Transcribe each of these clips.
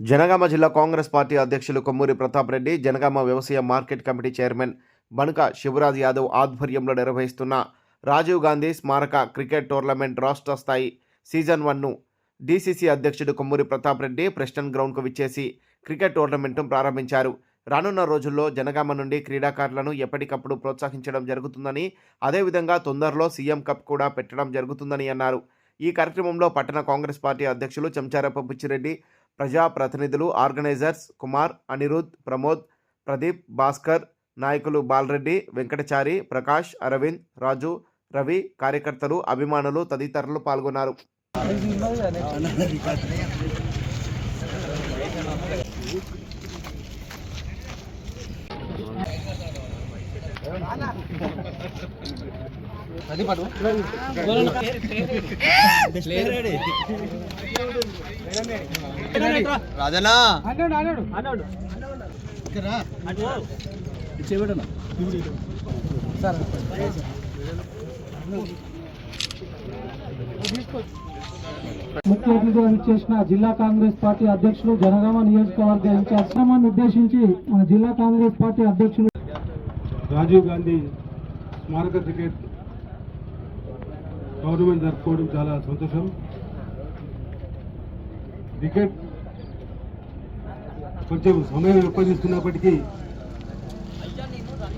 జనగామ జిల్లా కాంగ్రెస్ పార్టీ అధ్యక్షులు కొమ్మూరి ప్రతాప్ రెడ్డి జనగామ వ్యవసాయ market committee chairman Banuka Shivaraj Yadav ఆధ్వర్యంలో నిర్వహిస్తున్న రాజీవ్ గాంధీ స్మారక క్రికెట్ టోర్నమెంట్ రాష్ట్ర స్థాయి సీజన్ వన్ను డీసీసీ అధ్యక్షుడు కొమ్మూరి ప్రతాప్ రెడ్డి ప్రెస్టన్ గ్రౌండ్కు విచ్చేసి క్రికెట్ టోర్నమెంట్ను ప్రారంభించారు. రానున్న రోజుల్లో జనగామ నుండి క్రీడాకారులను ఎప్పటికప్పుడు ప్రోత్సహించడం జరుగుతుందని అదేవిధంగా తొందరలో సీఎం కప్ కూడా పెట్టడం జరుగుతుందని అన్నారు. ఈ కార్యక్రమంలో పట్టణ కాంగ్రెస్ పార్టీ అధ్యక్షులు చెంచారప్ప బుచ్చిరెడ్డి ప్రజాప్రతినిధులు ఆర్గనైజర్స్ కుమార్ అనిరుద్ ప్రమోద్ ప్రదీప్ భాస్కర్ నాయకులు బాలరెడ్డి వెంకటచారి ప్రకాష్ అరవింద్ రాజు రవి కార్యకర్తలు అభిమానులు తదితరులు పాల్గొన్నారు. రాజనా ముఖ్య అతిథిగా చేసిన జిల్లా కాంగ్రెస్ పార్టీ అధ్యక్షులు జనగామ నియోజకవర్గ ఇన్ఛార్జ్. ఉద్దేశించి మన జిల్లా కాంగ్రెస్ పార్టీ అధ్యక్షులు. రాజీవ్ గాంధీ స్మారక క్రికెట్ టోర్నమెంట్ జరుపుకోవడం చాలా సంతోషం. క్రికెట్ కొంచెం సమయం ఎక్కువ తీసుకున్నప్పటికీ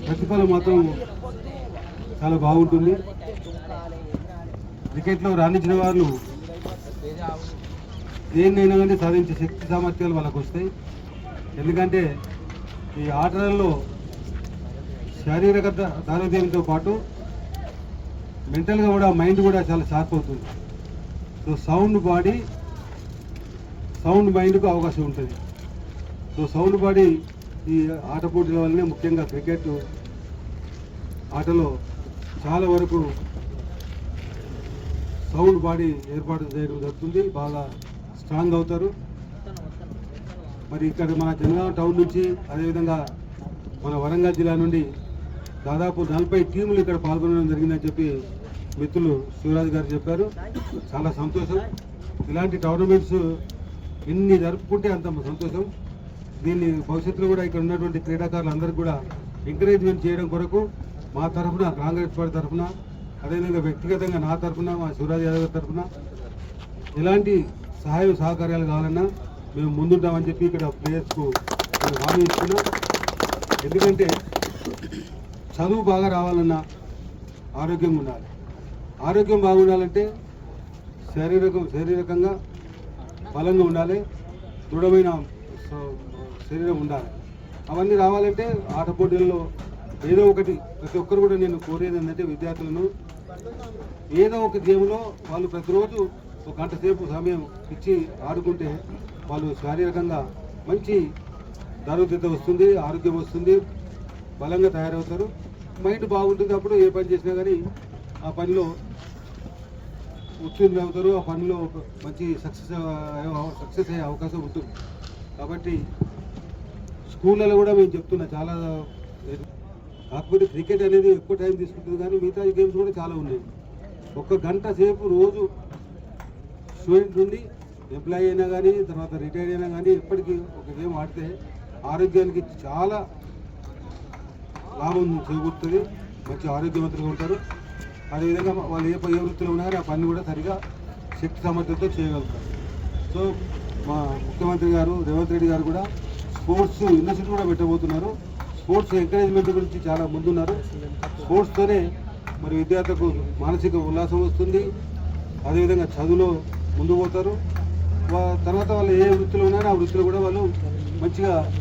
ప్రతిఫలం మాత్రం చాలా బాగుంటుంది. క్రికెట్లో రాణించిన వాళ్ళు దేన్నైనా కానీ సాధించే శక్తి సామర్థ్యాలు వాళ్ళకు వస్తాయి. ఎందుకంటే ఈ ఆటలలో శారీరక ద- పాటు మెంటల్గా కూడా మైండ్ కూడా చాలా షార్ప్ అవుతుంది. సో సౌండ్ బాడీ సౌండ్ మైండ్కు అవకాశం ఉంటుంది. సో సౌండ్ బాడీ ఈ ఆట పోటీల వల్లనే ముఖ్యంగా క్రికెట్ ఆటలో చాలా వరకు సౌండ్ బాడీ ఏర్పాటు చేయడం జరుగుతుంది. బాగా స్ట్రాంగ్ అవుతారు. మరి ఇక్కడ మన జనగాం టౌన్ నుంచి అదేవిధంగా మన వరంగల్ జిల్లా నుండి దాదాపు నలభై టీములు ఇక్కడ పాల్గొనడం జరిగిందని చెప్పి మిత్రులు శివరాజ్ గారు చెప్పారు. చాలా సంతోషం. ఇలాంటి టోర్నమెంట్స్ ఎన్ని జరుపుకుంటే అంత సంతోషం. దీన్ని భవిష్యత్తులో కూడా ఇక్కడ ఉన్నటువంటి క్రీడాకారులందరికీ కూడా ఎంకరేజ్మెంట్ చేయడం కొరకు మా తరఫున కాంగ్రెస్ పార్టీ తరఫున అదేవిధంగా వ్యక్తిగతంగా నా తరఫున మా శివరాజ్ యాదవ్ గారి తరఫున ఎలాంటి సహాయ సహకార్యాలు కావాలన్నా మేము ముందుంటామని చెప్పి ఇక్కడ ప్లేయర్స్కు హామీ ఇస్తున్నాం. ఎందుకంటే చదువు బాగా రావాలన్నా ఆరోగ్యంగా ఉండాలి. ఆరోగ్యం బాగుండాలంటే శారీరకం శారీరకంగా బలంగా ఉండాలి. దృఢమైన స- శరీరం ఉండాలి. అవన్నీ రావాలంటే ఆట పోటీల్లో ఏదో ఒకటి ప్రతి ఒక్కరు కూడా నేను కోరేది ఏంటంటే విద్యార్థులను ఏదో ఒక గేమ్లో వాళ్ళు ప్రతిరోజు ఒక గంట సేపు సమయం ఇచ్చి ఆడుకుంటే వాళ్ళు శారీరకంగా మంచి దారోగ్యత వస్తుంది ఆరోగ్యం వస్తుంది బలంగా తయారవుతారు. మైండ్ బాగుంటుంది అప్పుడు ఏ పని చేసినా కానీ ఆ పనిలో ఉత్తీర్ణులు అవుతారు ఆ పనిలో మంచి సక్సెస్ సక్సెస్ అయ్యే అవకాశం ఉంటుంది. కాబట్టి స్కూళ్ళలో కూడా మేము చెప్తున్నా చాలా కాకపోతే క్రికెట్ అనేది ఎక్కువ టైం తీసుకుంటుంది కానీ మిగతా గేమ్స్ కూడా చాలా ఉన్నాయి. ఒక గంట సేపు రోజు స్టూడెంట్ నుండి ఎంప్లాయీ అయినా కానీ తర్వాత రిటైర్ అయినా కానీ ఎప్పటికీ ఒక గేమ్ ఆడితే ఆరోగ్యానికి చాలా లాభం చేకూరుతుంది మంచి ఆరోగ్యవంతులుగా ఉంటారు. అదేవిధంగా వాళ్ళు ఏ ప- ఏ వృత్తిలో ఉన్నా కానీ ఆ పని కూడా సరిగా శక్తి సామర్థ్యంతో చేయగలుగుతారు. సో మా ముఖ్యమంత్రి గారు రేవంత్ రెడ్డి గారు కూడా స్పోర్ట్స్ యూనివర్సిటీ కూడా పెట్టబోతున్నారు. స్పోర్ట్స్ ఎంకరేజ్మెంట్ గురించి చాలా ముందున్నారు. స్పోర్ట్స్తోనే మరి విద్యార్థులకు మానసిక ఉల్లాసం వస్తుంది. అదేవిధంగా చదువులో ముందు పోతారు. తర్వాత వాళ్ళు ఏ వృత్తిలో ఉన్నారో ఆ వృత్తిలో కూడా వాళ్ళు మంచిగా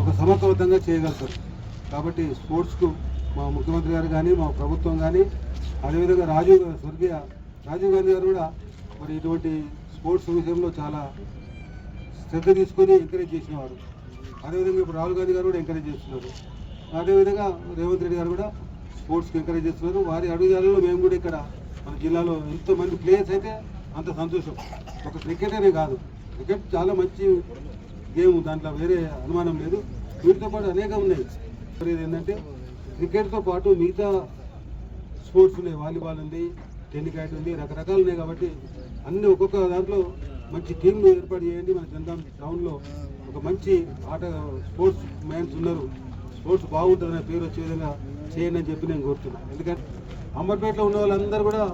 ఒక సమర్థవంతంగా చేయగలుగుతారు. కాబట్టి స్పోర్ట్స్కు మా ముఖ్యమంత్రి గారు కానీ మా ప్రభుత్వం కానీ అదేవిధంగా రాజీవ్ స్వర్గీయ రాజీవ్ గాంధీ గారు కూడా మరి ఇటువంటి స్పోర్ట్స్ విషయంలో చాలా శ్రద్ధ తీసుకొని ఎంకరేజ్ చేసినవారు అదేవిధంగా ఇప్పుడు రాహుల్ గాంధీ గారు కూడా ఎంకరేజ్ చేస్తున్నారు. అదేవిధంగా రేవంత్ రెడ్డి గారు కూడా స్పోర్ట్స్కి ఎంకరేజ్ చేస్తున్నారు. వారి అడుగుజాలలో మేము కూడా ఇక్కడ మన జిల్లాలో ఎంతోమంది ప్లేయర్స్ అయితే అంత సంతోషం. ఒక క్రికెట్ కాదు. క్రికెట్ చాలా మంచి గేమ్ దాంట్లో వేరే అనుమానం లేదు. వీటితో పాటు అనేక ఉన్నాయి. ఏంటంటే క్రికెట్తో పాటు మిగతా స్పోర్ట్స్ ఉన్నాయి. వాలీబాల్ ఉంది టెన్నికాట్ ఉంది రకరకాలు ఉన్నాయి కాబట్టి అన్ని ఒక్కొక్క దాంట్లో మంచి టీంలు ఏర్పాటు చేయండి. మన జనగాం టౌన్లో ఒక మంచి ఆట స్పోర్ట్స్ మ్యాన్స్ ఉన్నారు. స్పోర్ట్స్ బాగుంటుందనే పేరు వచ్చే విధంగా చేయండి అని చెప్పి నేను కోరుతున్నాను. ఎందుకంటే అంబర్పేటలో ఉన్న వాళ్ళందరూ కూడా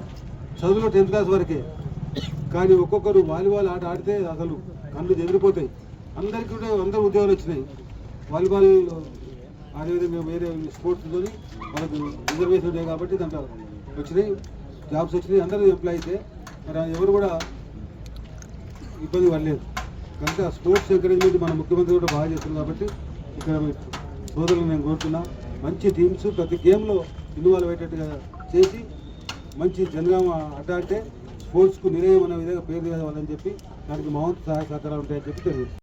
చదువులో టెన్త్ క్లాస్ వరకే. కానీ ఒక్కొక్కరు వాలీబాల్ ఆట ఆడితే అసలు కళ్ళు ఎదిరిపోతాయి అందరికీ కూడా అందరూ ఉద్యోగాలు వచ్చినాయి. వాలీబాల్ అదేవిధంగా మేము వేరే స్పోర్ట్స్తో మనకు రిజర్వేషన్ ఉన్నాయి కాబట్టి దాంట్లో వచ్చినాయి. జాబ్స్ వచ్చినాయి. అందరూ ఎంప్లాయ్ అయితే మరి ఎవరు కూడా ఇబ్బంది పడలేదు. కనుక స్పోర్ట్స్ ఎంకరేజ్మెంట్ మన ముఖ్యమంత్రి కూడా బాగా చేస్తుంది కాబట్టి ఇక్కడ సోదరులు నేను కోరుతున్నా. మంచి టీమ్స్ ప్రతి గేమ్లో ఇన్వాల్వ్ అయ్యేటట్టుగా చేసి మంచి జనగామ అడ్డ అంటే స్పోర్ట్స్కు నిలయం అనే విధంగా పేరు తేవాలని చెప్పి దానికి మౌంట్ సహాయ సహకారాలు ఉంటాయని చెప్పి తెలియదు